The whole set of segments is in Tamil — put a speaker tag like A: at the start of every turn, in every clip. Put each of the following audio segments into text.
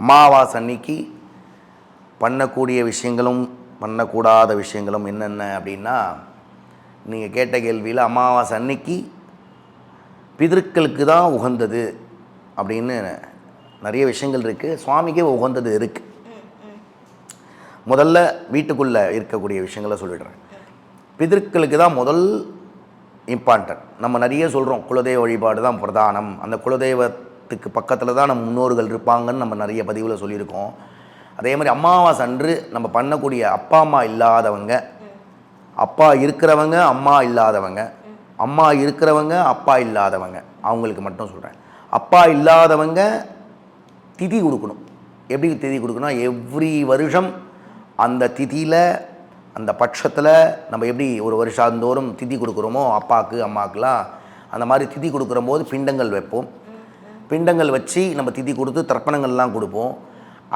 A: அமாவாசை அன்னைக்கு பண்ணக்கூடிய விஷயங்களும் பண்ணக்கூடாத விஷயங்களும் என்னென்ன அப்படின்னா நீங்கள் கேட்ட கேள்வியில் அமாவாசை அன்னைக்கு பிதற்களுக்கு தான் உகந்தது அப்படின்னு நிறைய விஷயங்கள் இருக்குது சுவாமிக்கே உகந்தது இருக்குது முதல்ல வீட்டுக்குள்ளே இருக்கக்கூடிய விஷயங்களை சொல்லிடுறேன். பிதற்களுக்கு தான் முதல் இம்பார்ட்டன்ட் நம்ம நிறைய சொல்கிறோம் குலதெய்வ வழிபாடு தான் பிரதானம். அந்த குலதெய்வத்துக்கு பக்கத்தில் தான் நம்ம முன்னோர்கள் இருப்பாங்கன்னு நம்ம நிறைய பதிவில் சொல்லியிருக்கோம். அதே மாதிரி அமாவாசை அன்று நம்ம பண்ணக்கூடிய அப்பா அம்மா இல்லாதவங்க அப்பா இருக்கிறவங்க அம்மா இல்லாதவங்க அம்மா இருக்கிறவங்க அப்பா இல்லாதவங்க அவங்களுக்கு மட்டும் சொல்கிறேன் அப்பா இல்லாதவங்க திதி கொடுக்கணும். எப்படி திதி கொடுக்கணும் எவ்ரி வருஷம் அந்த திதியில் அந்த பட்சத்தில் நம்ம எப்படி ஒரு வருஷாந்தோறும் திதி கொடுக்குறோமோ அப்பாவுக்கு அம்மாவுக்குலாம் அந்த மாதிரி திதி கொடுக்குற போது பிண்டங்கள் வைப்போம். பிண்டங்கள் வச்சு நம்ம திதி கொடுத்து தர்ப்பணங்கள்லாம் கொடுப்போம்.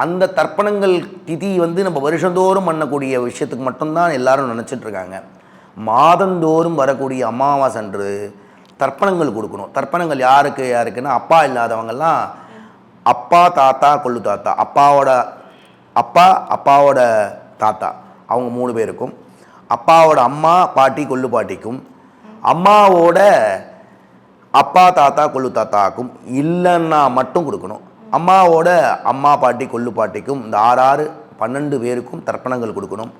A: அந்த தர்ப்பணங்கள் திதி வந்து நம்ம வருஷந்தோறும் பண்ணக்கூடிய விஷயத்துக்கு மட்டும்தான் எல்லாரும் நினச்சிட்டு இருக்காங்க மாதந்தோறும் வரக்கூடிய அமாவாசை அன்று தர்ப்பணங்கள் கொடுக்கணும். தர்ப்பணங்கள் யாருக்கு யாருக்குன்னா அப்பா இல்லாதவங்கெல்லாம் அப்பா தாத்தா கொள்ளு தாத்தா. அப்பாவோட அப்பா அப்பாவோட தாத்தா. அவங்க மூணு பேருக்கும். அப்பாவோட அம்மா பாட்டி கொள்ளு பாட்டிக்கும். அம்மாவோட அப்பா தாத்தா கொள்ளு தாத்தாக்கும் இல்லைன்னா மட்டும் கொடுக்கணும். அம்மாவோட அம்மா பாட்டி கொள்ளு பாட்டிக்கும் இந்த ஆறு ஆறு பன்னெண்டு பேருக்கும் தர்ப்பணங்கள் கொடுக்கணும்.